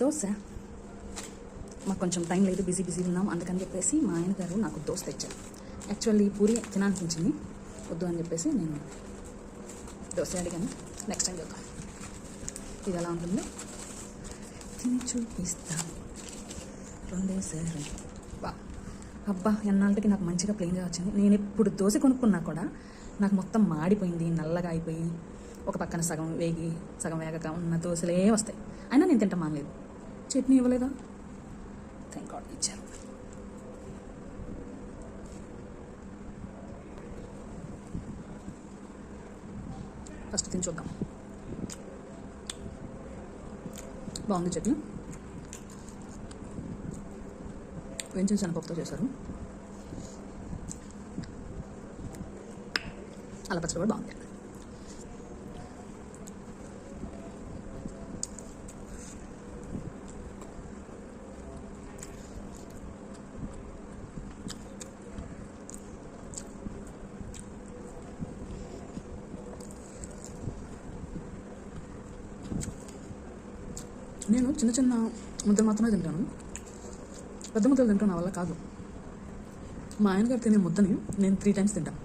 దోశ? మాకు కొంచెం టైం లేదు బిజీ బిజీ ఉన్నాం. అందుకని చెప్పేసి మా ఆయన గారు నాకు దోశ తెచ్చారు. యాక్చువల్లీ పూరి తినాలనిపించింది వద్దు అని చెప్పేసి నేను దోశ అడిగాను. నెక్స్ట్ టైం చూద్దాం. ఇది ఎలా ఉంటుందో? తిని చూపిస్తా. రెండేసారి బా అబ్బా ఎన్నాళ్ళకి నాకు మంచిగా ప్లెయిన్గా వచ్చింది. నేను ఎప్పుడు దోశ కొనుక్కున్నా కూడా నాకు మొత్తం మాడిపోయింది నల్లగా అయిపోయి ఒక పక్కన సగం వేగి సగం వేగక ఉన్న దోశలే వస్తాయి. అయినా నేను తింటాం మానలేదు చట్నీ ఇవ్వలేదా? థ్యాంక్ గాడ్ ఇచ్చారు. ఫస్ట్ తిని చూద్దాం. బాగుంది చట్నీ. వెంచిన శనగపప్పుతో చేశారు? అలా పచ్చడి కూడా బాగుంది. నేను చిన్న చిన్న ముద్దలు మాత్రమే తింటాను. పెద్ద ముద్దలు తింటాను నా వల్ల కాదు. మా ఆయన గారు తినే ముద్దని నేను త్రీ టైమ్స్ తింటాను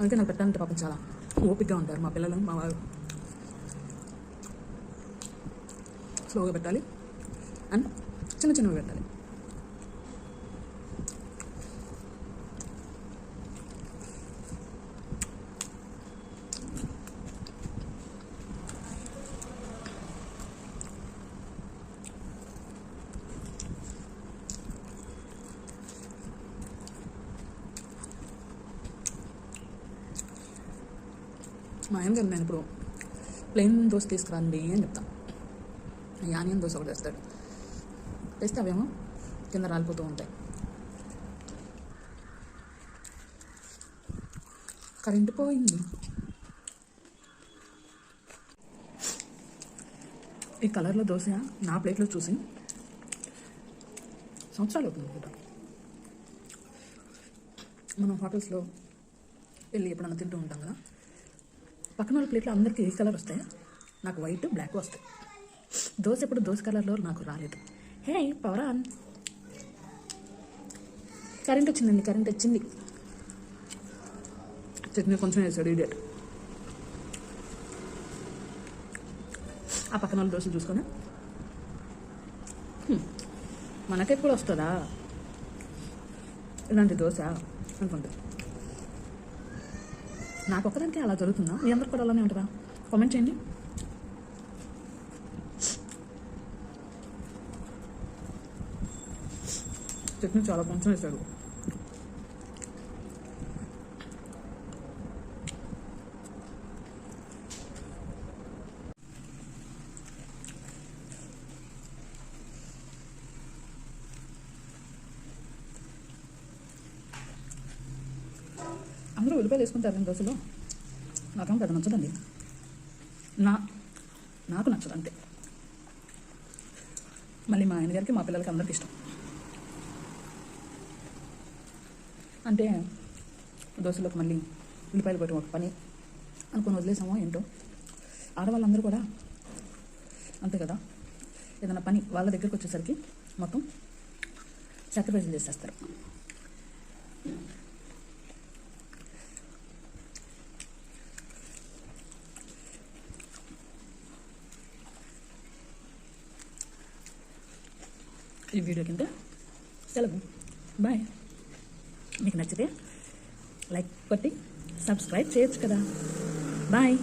అందుకే నాకు పెట్టాలంటే పాపం చాలా ఓపిక్గా ఉంటారు మా పిల్లలు మా వారు. స్లోగా పెట్టాలి. అండ్ చిన్న చిన్నవి పెట్టాలి. మా ఆయన నేను ఇప్పుడు ప్లెయిన్ దోశ తీసుకురండి అని చెప్తాను ఈ ఆనియన్ దోశ ఒకటి తెస్తాడు తెస్తే అవేమో కింద రాలిపోతూ ఉంటాయి. కరెంటు పోయింది. ఈ కలర్లో దోశ నా ప్లేట్లో చూసి సంవత్సరాలు అవుతుంది అనుకుంటా. మనం హోటల్స్లో వెళ్ళి ఎప్పుడన్నా తింటూ ఉంటాం కదా? పక్కన వాళ్ళ ప్లేట్లో అందరికీ ఏ కలర్ వస్తాయి? నాకు వైట్ బ్లాక్ వస్తాయి. దోశ ఎప్పుడు దోశ కలర్లో నాకు రాలేదు. హే పవరాన్. కరెంట్ వచ్చిందండి కరెంట్ వచ్చింది. చట్నీ కొంచెం వేసాడు ఇడియట్ ఆ పక్కన వాళ్ళ దోశ చూసుకొని? మనకెప్పుడు వస్తుందా? ఇలాంటి దోశ అనుకుంటా. నాకు ఒక్కదానికి అలా జరుగుతుందా? మీ అందరు కూడా అలానే ఉంటుందా కామెంట్ చేయండి. చట్నీ చాలా కొంచెం వేశాడు అందరూ ఉల్లిపాయలు వేసుకుంటారు రెండు దోశలో నాకేమో పెద్ద నచ్చదండి. నా నాకు నచ్చదు అంతే. మళ్ళీ మా ఆయన గారికి మా పిల్లలకి అందరికి ఇష్టం. అంటే దోశలోకి మళ్ళీ ఉల్లిపాయలు కొట్టడం ఒక పని అనుకుని వదిలేసామో ఏంటో. ఆడవాళ్ళందరూ కూడా అంతే కదా. ఏదైనా పని వాళ్ళ దగ్గరికి వచ్చేసరికి మొత్తం సాక్రిఫైస్ చేసేస్తారు. ఈ వీడియో కింద సెలవు బాయ్ మీకు నచ్చితే లైక్ కొట్టి సబ్స్క్రైబ్ చేయొచ్చు కదా బాయ్